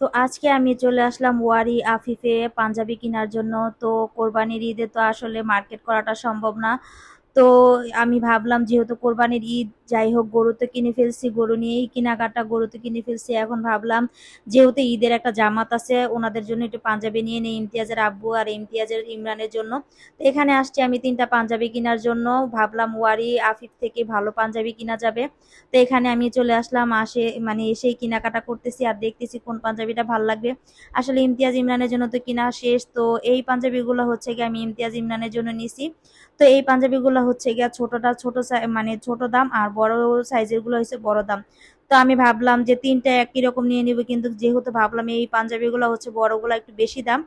তো আজকে আমি চলে আসলাম ওয়ারি আফিফে পাঞ্জাবি কেনার জন্য। তো কোরবানির ঈদে তো আসলে মার্কেট করাটা সম্ভব না। তো আমি ভাবলাম যেহেতু কোরবানির ঈদ, যাই হোক গরু তো কিনে ফেলছি, গরু নিয়েই কেনাকাটা, গরু তো কিনে ফেলছি। এখন ভাবলাম যেহেতু ঈদের একটা জামাত আছে, ওনাদের জন্য একটু পাঞ্জাবি নিয়ে নিই, ইমতিয়াজের আব্বু আর ইমতিয়াজের ইমরানের জন্য। তো এখানে আসছি আমি তিনটা পাঞ্জাবি কেনার জন্য। ভাবলাম ওয়ারি, আফিফ থেকে ভালো পাঞ্জাবি কিনা যাবে। তো এখানে আমি চলে আসলাম, আসে মানে এসেই কেনাকাটা করতেছি আর দেখতেছি কোন পাঞ্জাবিটা ভালো লাগবে। আসলে ইমতিয়াজ ইমরানের জন্য তো কিনা শেষ, তো এই পাঞ্জাবিগুলো হচ্ছে গিয়ে আমি ইমতিয়াজ ইমরানের জন্য নিছি। তো এই পাঞ্জাবিগুলো হচ্ছে গিয়া ছোটটা ছোট মানে ছোট দাম আর বড় সাইজেরগুলো হচ্ছে বড় দাম। তো আমি ভাবলাম যে তিনটা একই রকম নিয়ে নিব, কিন্তু যেহেতু ভাবলাম এই পাঞ্জাবিগুলো হচ্ছে বড়গুলো একটু বেশি দাম,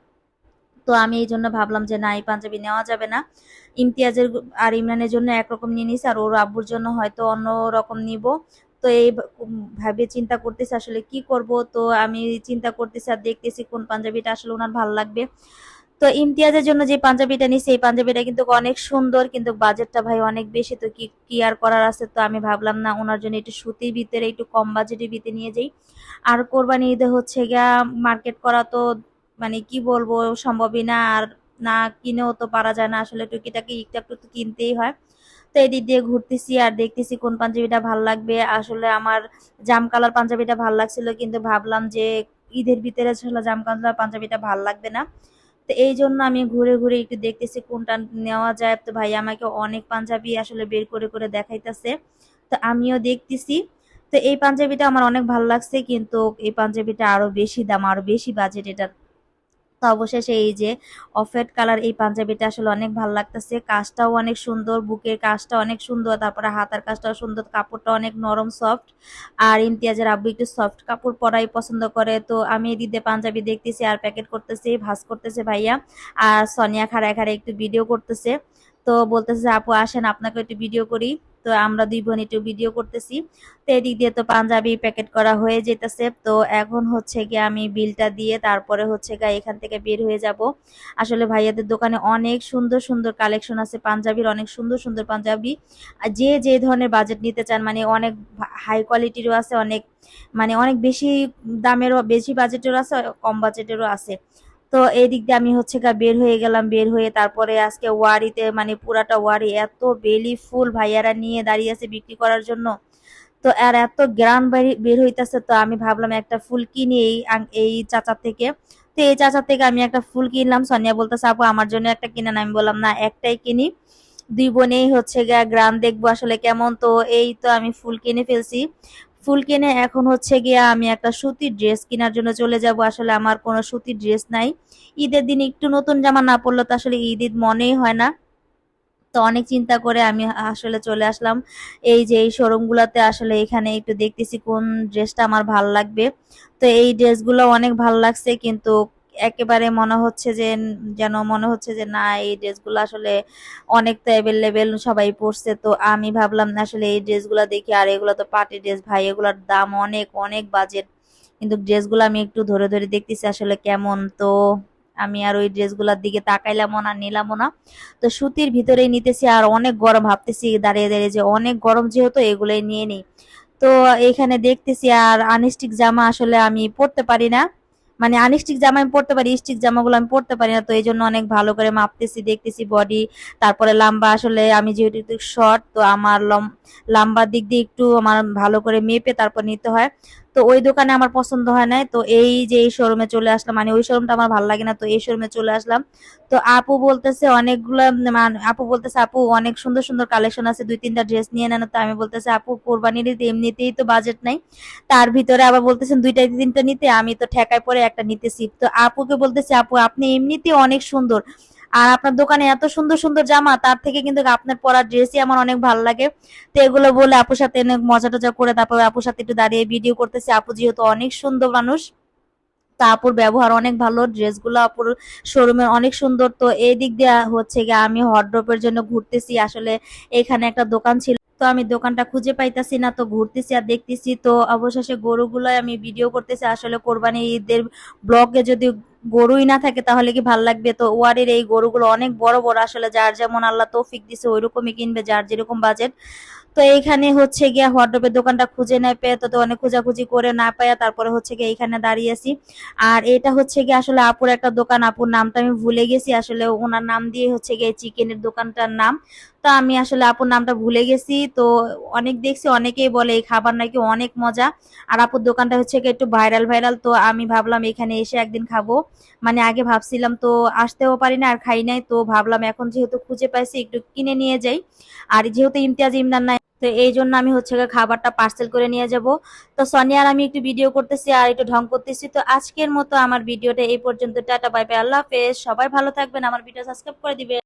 তো আমি এই জন্য ভাবলাম যে না, এই পাঞ্জাবি নেওয়া যাবে না। ইমতিয়াজের আর ইমরানের জন্য একরকম নিয়ে নিছি, আর ওর আব্বুর জন্য হয়তো অন্য রকম নিব। তো এই ভাবে চিন্তা করতেছি আসলে কি করব, তো আমি চিন্তা করতেছি আর দেখতেছি কোন পাঞ্জাবিটা আসলে ওনার ভালো লাগবে। তো ইমতিয়াজের জন্য যে পাঞ্জাবিটা নিছি এই পাঞ্জাবিটা কিন্তু অনেক সুন্দর, কিন্তু বাজেটটা ভাই অনেক বেশি, তো কি কি আর করার আছে তো আমি ভাবলাম না, ওনার জন্য একটু সুতির ভিতরে, একটু কম বাজেটের ভিতরে নিয়ে যাই। আর কোরবানি ঈদে হচ্ছে গিয়া মার্কেট করা তো মানে কি বলব, সম্ভবই না, আর না কিনেও তো পারা যায় না, আসলে টুকিটাকি একটু একটু তো কিনতেই হয়। তো এদিক দিয়ে ঘুরতেছি আর দেখতেছি কোন পাঞ্জাবিটা ভালো লাগবে, আসলে আমার জাম কালার পাঞ্জাবিটা ভালো লাগছিল, কিন্তু ভাবলাম যে ঈদের ভিতরে আসলে জাম কালার পাঞ্জাবিটা ভালো লাগবে না। তো এই জন্য আমি ঘুরে ঘুরে একটু দেখতেছি কোনটা নেওয়া যায়। তো ভাই আমাকে অনেক পাঞ্জাবি আসলে বের করে করে দেখাইতেছে। তো আমিও দেখতেছি। তো এই পাঞ্জাবিটা আমার অনেক ভালো লাগছে, কিন্তু এই পাঞ্জাবিটা আরও বেশি দাম, আরও বেশি বাজেট এটার তো অবশেষে এই যে অফেট কালার এই পাঞ্জাবিটা আসলে অনেক ভালো লাগতেছে। কাজটাও অনেক সুন্দর, বুকের কাজটা অনেক সুন্দর, তারপরে হাতার কাজটাও সুন্দর, কাপড়টা অনেক নরম সফট আর ইমতিয়াজের আব্বু একটু সফট কাপড় পরাই পছন্দ করে। তো আমি এদিকে পাঞ্জাবি দেখতেছি আর প্যাকেট করতেছি, ভাজ করতেছে ভাইয়া। আর সোনিয়া খাড়ায় খাড়ায় একটু ভিডিও করতেছে। তো বলতেছে, আপু, আসেন আপনাকে একটু ভিডিও করি। তো আমরা দুই বোন একটু ভিডিও করতেছি। তো এদিক দিয়ে তো পাঞ্জাবি প্যাকেট করা হয়ে যেতেছে। তো এখন হচ্ছে গিয়ে আমি বিলটা দিয়ে তারপরে হচ্ছে গিয়ে এখান থেকে বের হয়ে যাব। আসলে ভাইয়াদের দোকানে অনেক সুন্দর সুন্দর কালেকশন আছে, পাঞ্জাবির অনেক সুন্দর সুন্দর পাঞ্জাবি। যে যে ধরনের বাজেট নিতে চান মানে অনেক হাই কোয়ালিটিরও আছে, অনেক মানে অনেক বেশি দামেরও, বেশি বাজেটেরও আছে, কম বাজেটেরও আছে। তো এই দিক দিয়ে আমি হচ্ছে গা বের হয়ে গেলাম, বের হয়ে তারপরে আজকে ওয়ারিতে মানে পুরাটা ওয়ারি এত বেলি ফুল ভাইয়ারা নিয়ে দাঁড়িয়ে আছে বিক্রি করার জন্য। তো আর এত গ্রান বের হইতেছে, তো আমি ভাবলাম একটা ফুল কিনি এই এই চাচার থেকে। তো এই চাচার থেকে আমি একটা ফুল কিনলাম। সনিয়া বলতেছে, আপু, আমার জন্য একটা কিনেন। আমি বললাম, না, একটাই কিনি। দুই বোনেই হচ্ছে গ্রাম দেখব আসলে কেমন। তো এই তো আমি ফুল কিনে ফেলছি। ফুল কিনে এখন হচ্ছে গিয়া আমি একটা সুতির ড্রেস কেনার জন্য চলে যাব। আসলে আমার কোনো সুতির ড্রেস নাই। ঈদের দিন একটু নতুন জামা না পরলে তো আসলে ঈদ ঈদ মনেই হয় না। তো অনেক চিন্তা করে আমি আসলে চলে আসলাম। এই যে এই শোরুমগুলোতে আসলে এখানে একটু দেখতেছি কোন ড্রেসটা আমার ভালো লাগবে। তো এই ড্রেসগুলো অনেক ভালো লাগছে কিন্তু একেবারে মনে হচ্ছে যে, যেন মনে হচ্ছে যে, না, এই ড্রেসগুলো আসলে অনেক তো অ্যাভেলেবেল সবাই পরছে। তো আমি ভাবলাম না, আসলে এই ড্রেসগুলো দেখি, আর এগুলো তো পার্টি ড্রেস ভাই, এগুলোর দাম অনেক অনেক বাজেট কিন্তু ড্রেসগুলো আমি একটু ধরে ধরে দেখতেছি আসলে কেমন। তো আমি আর ওই ড্রেসগুলোর দিকে তাকাইলামও না, নিলামও না। তো সুতির ভিতরেই নিতেছি, আর অনেক গরম ভাবতেছি দাঁড়িয়ে দাঁড়িয়ে যে, অনেক গরম যেহেতু এগুলোই নিয়ে নিই। তো এখানে দেখতেছি, আর আনস্টিক জামা আসলে আমি পরতে পারি না। মানে আনস্টিক জামা আমি পড়তে পারি স্টিক জামাগুলো আমি পড়তে পারি না, তো এই জন্য অনেক ভালো করে মাপতেছি, দেখতেছি বডি তারপরে লাম্বা আসলে আমি যেহেতু একটু শর্ট তো আমার লম্বার দিক দিয়ে একটু আমার ভালো করে মেপে তারপর নিতে হয়। তো ওই দোকানে আমার পছন্দ হয় নাই। তো এই যে এই শোরুমে চলে আসলাম মানে ওই শোরুমটা আমার ভালো লাগে না, তো এই শোরুমে চলে আসলাম। তো আপু বলতেছে অনেকগুলো আপু বলতেছে, আপু, অনেক সুন্দর সুন্দর কালেকশন আছে, দুই, তিনটা ড্রেস নিয়ে নেন। তো আমি বলতেছি, আপু, কোরবানির এমনিতেই তো বাজেট নাই। তার ভিতরে আবার বলতেছেন, দুইটা, তিনটা নিতে, আমি তো ঠেকায় পরে একটা নিতেছি। তো আপুকে বলতেছে, আপু, আপনি এমনিতেই অনেক সুন্দর। আর আপনার দোকানে এত সুন্দর সুন্দর জামা, তার থেকে কিন্তু আপনার পরার ড্রেসই আমার অনেক ভালো লাগে। তো এগুলো বলে আপুর সাথে অনেক মজা টজা করে তারপরে আপুর সাথে একটু দাঁড়িয়ে ভিডিও করতেছি। আপু যেহেতু অনেক সুন্দর মানুষ, তা আপুর ব্যবহার অনেক ভালো ড্রেসগুলো আপুর শোরুমের অনেক সুন্দর। তো এই দিক দিয়ে হচ্ছে গিয়ে আমি হটড্রপের জন্য ঘুরতেছি। আসলে এখানে একটা দোকান ছিল, তো আমি দোকানটা খুঁজে পাইতাছি না, তো ঘুরতেছি আর দেখতেছি। তো অবশেষে গরুগুলো আমি ভিডিও করতেছি। আসলে কোরবানি ঈদের ব্লগে যদি গরুই না থাকে তাহলে কি ভালো লাগবে? তো ওয়ারের এই গরুগুলো অনেক বড় বড় আসলে যার যেমন আল্লাহ তৌফিক দিছে ওই রকমই কিনবে যার যেরকম বাজেট তো এইখানে হচ্ছে গিয়া হটডপের দোকানটা খুঁজে নেয় পেয়ে তো তো অনেক খোঁজাখুঁজি করে না পায়া তারপরে হচ্ছে গিয়ে এইখানে দাঁড়িয়েছি। আর এটা হচ্ছে গিয়ে আসলে আপুর একটা দোকান, আপুর নামটা আমি ভুলে গেছি। আসলে ওনার নাম দিয়ে হচ্ছে গিয়ে চিকেনের দোকানটার নাম। তো আমি আসলে আপুর নামটা ভুলে গেছি। তো অনেক দেখছি, অনেকেই বলে এই খাবার নাকি অনেক মজা। আর আপুর দোকানটা হচ্ছে একটু ভাইরাল ভাইরাল তো আমি ভাবলাম এখানে এসে একদিন খাব। মানে আগে ভাবছিলাম তো আসতেও পারি না, আর খাই নাই। তো ভাবলাম এখন যেহেতু খুঁজে পাইছি, একটু কিনে নিয়ে যাই। আর যেহেতু ইমতিয়াজ ইমরান নাই, তো এই জন্য আমি হচ্ছে খাবারটা পার্সেল করে নিয়ে যাব। তো সোনিয়া আর আমি একটু ভিডিও করতেছি আর একটু ঢং করতেছি। তো আজকের মতো আমার ভিডিওটা এই পর্যন্ত। টাটা বাই বাই আল্লাহ হাফেজ। সবাই ভালো থাকবেন, আমার ভিডিও সাবস্ক্রাইব করে দিবেন।